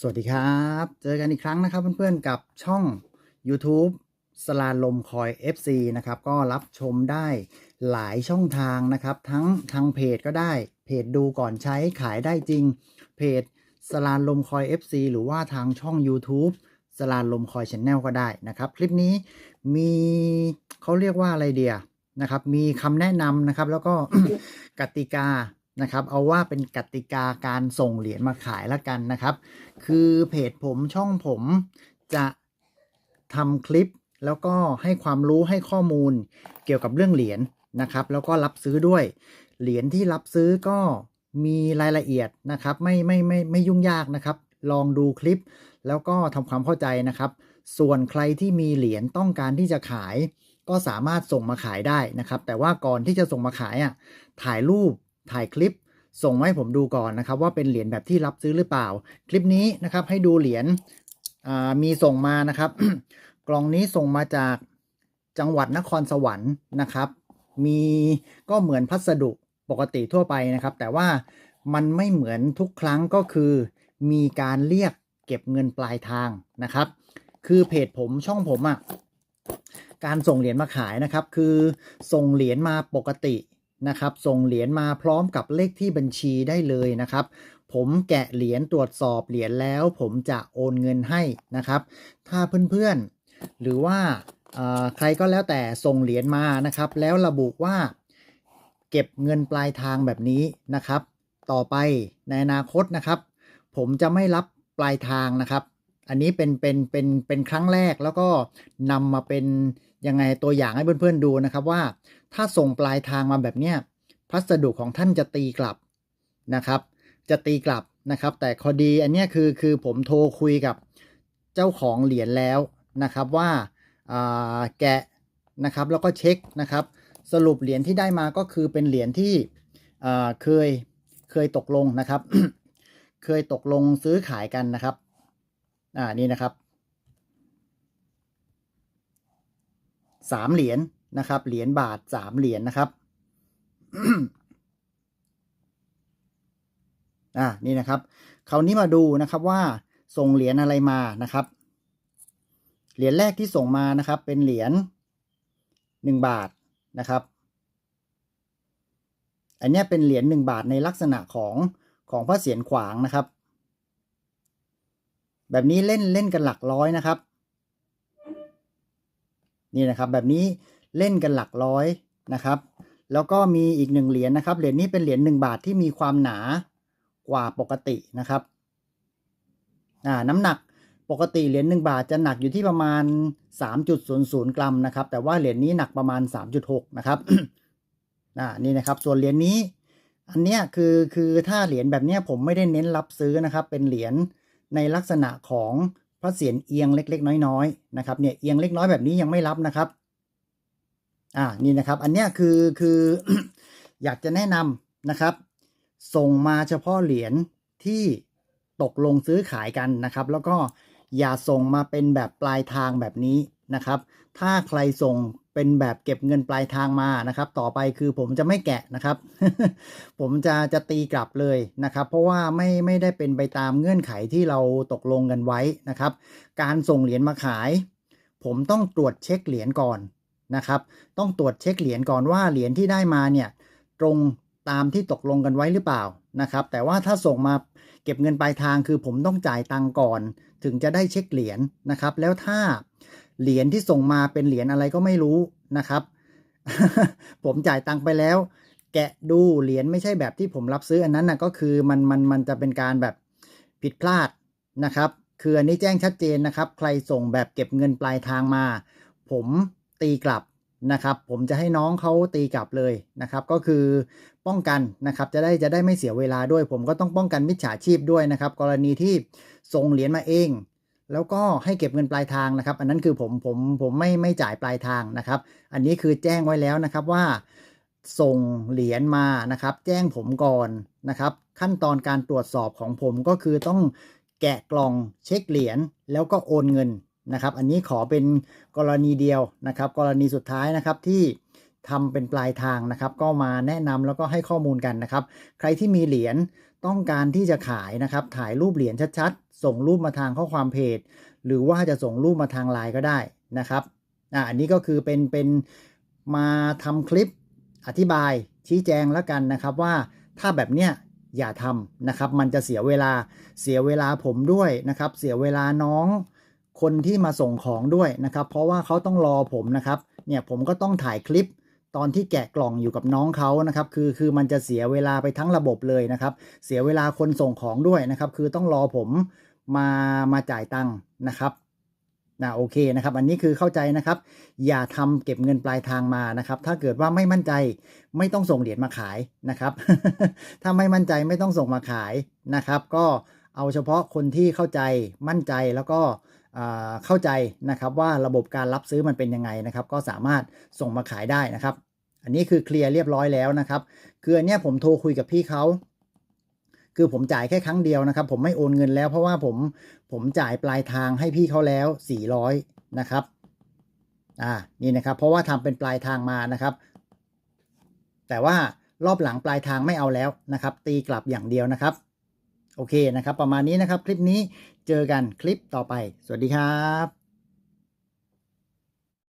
สวัสดีครับ เจอกันอีกครั้งนะครับเพื่อนๆกับช่อง YouTube สลาลมคอย FC นะครับก็รับชมได้หลายช่องทางนะครับ ทั้งทางเพจก็ได้เพจดูก่อนใช้ขายได้จริง เพจสลาลมคอย FC หรือว่าทางช่อง YouTube สลาลมคอยช n แนลก็ได้นะครับ คลิปนี้มีเขาเรียกว่าอะไรเดียนะครับ มีคำแนะนำนะครับ แล้วก็กติกา นะครับ เอาว่าเป็นกติกาการส่งเหรียญมาขายละกันนะครับ คือเพจผมช่องผมจะทำคลิปแล้วก็ให้ความรู้ให้ข้อมูลเกี่ยวกับเรื่องเหรียญนะครับ แล้วก็รับซื้อด้วย เหรียญที่รับซื้อก็มีรายละเอียดนะครับ ไม่ไม่ไม่ไม่ยุ่งยากนะครับ ลองดูคลิป แล้วก็ทำความเข้าใจนะครับ ส่วนใครที่มีเหรียญต้องการที่จะขาย ก็สามารถส่งมาขายได้นะครับ แต่ว่าก่อนที่จะส่งมาขายอะถ่ายรูป ถ่ายคลิปส่งมาให้ผมดูก่อนนะครับว่าเป็นเหรียญแบบที่รับซื้อหรือเปล่า คลิปนี้นะครับให้ดูเหรียญมีส่งมานะครับ กล่องนี้ส่งมาจากจังหวัดนครสวรรค์นะครับ มีก็เหมือนพัสดุปกติทั่วไปนะครับ แต่ว่ามันไม่เหมือนทุกครั้งก็คือ มีการเรียกเก็บเงินปลายทางนะครับ คือเพจผมช่องผมอะ่ะการส่งเหรียญมาขายนะครับ คือส่งเหรียญมาปกติ นะครับ ส่งเหรียญมาพร้อมกับเลขที่บัญชีได้เลยนะครับ ผมแกะเหรียญตรวจสอบเหรียญแล้ว ผมจะโอนเงินให้นะครับ ถ้าเพื่อนๆ หรือว่าใครก็แล้วแต่ส่งเหรียญมานะครับ แล้วระบุว่าเก็บเงินปลายทางแบบนี้นะครับ ต่อไปในอนาคตนะครับ ผมจะไม่รับปลายทางนะครับ อันนี้เป็นเป็นเป็นเป็นครั้งแรกแล้วก็นำมาเป็นยังไงตัวอย่างให้เพื่อนๆดูนะครับว่า ถ้าส่งปลายทางมาแบบเนี้ยพัสดุของท่านจะตีกลับนะครับ จะตีกลับนะครับ แต่คอดีอันนี้คือคือผมโทรคุยกับเจ้าของเหรียญแล้วนะครับว่าาแกะนะครับแล้วก็เช็คนะครับ สรุปเหรียญที่ได้มาก็คือเป็นเหรียญที่เคยเคยตกลงนะครับ เคยตกลงซื้อขายกันนะครับอ่านี่นะครับสามเหรียญ นะครับ เหรียญบาทสามเหรียญนะครับอ่านี่นะครับคราวนี้มาดูนะครับว่าส่งเหรียญอะไรมานะครับ เหรียญแรกที่ส่งมานะครับ เป็นเหรียญหนึ่งบาทนะครับ อันนี้เป็นเหรียญหนึ่งบาทในลักษณะของของพระเศียรขวางนะครับ แบบนี้เล่นเล่นกันหลักร้อยนะครับ นี่นะครับแบบนี้ เล่นกันหลักร้อยนะครับ แล้วก็มีอีกหนึ่งเหรียญนะครับ เหรียญนี้เป็นเหรียญหนึ่งบาทที่มีความหนากว่าปกตินะครับอ่าน้ำหนักปกติเหรียญหนึ่งบาทจะหนักอยู่ที่ประมาณ 3.00 กรัมนะครับ แต่ว่าเหรียญนี้หนักประมาณ 3.6 นะครับอ่านี่นะครับ ส่วนเหรียญนี้อันเนี้ยคือคือถ้าเหรียญแบบเนี้ยผมไม่ได้เน้นรับซื้อนะครับ เป็นเหรียญในลักษณะของพระเศียรเอียงเล็ก ๆ น้อยๆนะครับเนี่ยเอียงเล็กน้อยแบบนี้ยังไม่รับนะครับ อ่านี่นะครับ อันเนี้ยคือคืออยากจะแนะนำนะครับ ส่งมาเฉพาะเหรียญที่ตกลงซื้อขายกันนะครับ แล้วก็อย่าส่งมาเป็นแบบปลายทางแบบนี้นะครับ ถ้าใครส่งเป็นแบบเก็บเงินปลายทางมานะครับ ต่อไปคือผมจะไม่แกะนะครับ ผมจะจะตีกลับเลยนะครับ เพราะว่าไม่ไม่ได้เป็นไปตามเงื่อนไขที่เราตกลงกันไว้นะครับ การส่งเหรียญมาขาย ผมต้องตรวจเช็คเหรียญก่อน นะครับ ต้องตรวจเช็คเหรียญก่อนว่าเหรียญที่ได้มาเนี่ยตรงตามที่ตกลงกันไว้หรือเปล่านะครับ แต่ว่าถ้าส่งมาเก็บเงินปลายทางคือผมต้องจ่ายตังก่อน ถึงจะได้เช็คเหรียญนะครับ แล้วถ้าเหรียญที่ส่งมาเป็นเหรียญอะไรก็ไม่รู้นะครับ ผมจ่ายตังไปแล้ว แกะดูเหรียญไม่ใช่แบบที่ผมรับซื้ออันนั้นนะก็คือมันมันมันจะเป็นการแบบผิดพลาดนะครับ คืออันนี้แจ้งชัดเจนนะครับ ใครส่งแบบเก็บเงินปลายทางมา ผม ตีกลับนะครับผมจะให้น้องเขาตีกลับเลยนะครับ ก็คือป้องกันนะครับจะได้จะได้ไม่เสียเวลาด้วย ผมก็ต้องป้องกันมิจฉาชีพด้วยนะครับ กรณีที่ส่งเหรียญมาเอง แล้วก็ให้เก็บเงินปลายทางนะครับ อันนั้นคือผมผมผมไม่ไม่จ่ายปลายทางนะครับ อันนี้คือแจ้งไว้แล้วนะครับว่า ส่งเหรียญมานะครับ แจ้งผมก่อนนะครับ ขั้นตอนการตรวจสอบของผมก็คือต้องแกะกล่องเช็คเหรียญแล้วก็โอนเงิน นะครับ อันนี้ขอเป็นกรณีเดียวนะครับ กรณีสุดท้ายนะครับที่ทำเป็นปลายทางนะครับ ก็มาแนะนำแล้วก็ให้ข้อมูลกันนะครับ ใครที่มีเหรียญต้องการที่จะขายนะครับ ถ่ายรูปเหรียญชัดๆ ส่งรูปมาทางข้อความเพจ หรือว่าจะส่งรูปมาทางไลน์ก็ได้นะครับอ่าอันนี้ก็คือเป็นเป็นมาทำคลิปอธิบายชี้แจงแล้วกันนะครับว่าถ้าแบบเนี้ยอย่าทำนะครับ มันจะเสียเวลาเสียเวลาผมด้วยนะครับ เสียเวลาน้อง คนที่มาส่งของด้วยนะครับ เพราะว่าเขาต้องรอผมนะครับ เนี่ยผมก็ต้องถ่ายคลิปตอนที่แกะกล่องอยู่กับน้องเขานะครับ คือคือมันจะเสียเวลาไปทั้งระบบเลยนะครับ เสียเวลาคนส่งของด้วยนะครับ คือต้องรอผมมามาจ่ายตังค์นะครับนะโอเคนะครับ อันนี้คือเข้าใจนะครับ อย่าทำเก็บเงินปลายทางมานะครับ ถ้าเกิดว่าไม่มั่นใจไม่ต้องส่งเหรียญมาขายนะครับ ถ้าไม่มั่นใจไม่ต้องส่งมาขายนะครับ ก็ เอาเฉพาะคนที่เข้าใจมั่นใจแล้วก็เข้าใจนะครับว่าระบบการรับซื้อมันเป็นยังไงนะครับ ก็สามารถส่งมาขายได้นะครับ อันนี้คือเคลียร์เรียบร้อยแล้วนะครับคืออันเนี้ยผมโทรคุยกับพี่เขาคือผมจ่ายแค่ครั้งเดียวนะครับ ผมไม่โอนเงินแล้วเพราะว่าผมผมจ่ายปลายทางให้พี่เขาแล้ว 400 นะครับอ่านี่นะครับ เพราะว่าทำเป็นปลายทางมานะครับ แต่ว่ารอบหลังปลายทางไม่เอาแล้วนะครับ ตีกลับอย่างเดียวนะครับ โอเคนะครับ ประมาณนี้นะครับ คลิปนี้เจอกันคลิปต่อไป สวัสดีครับ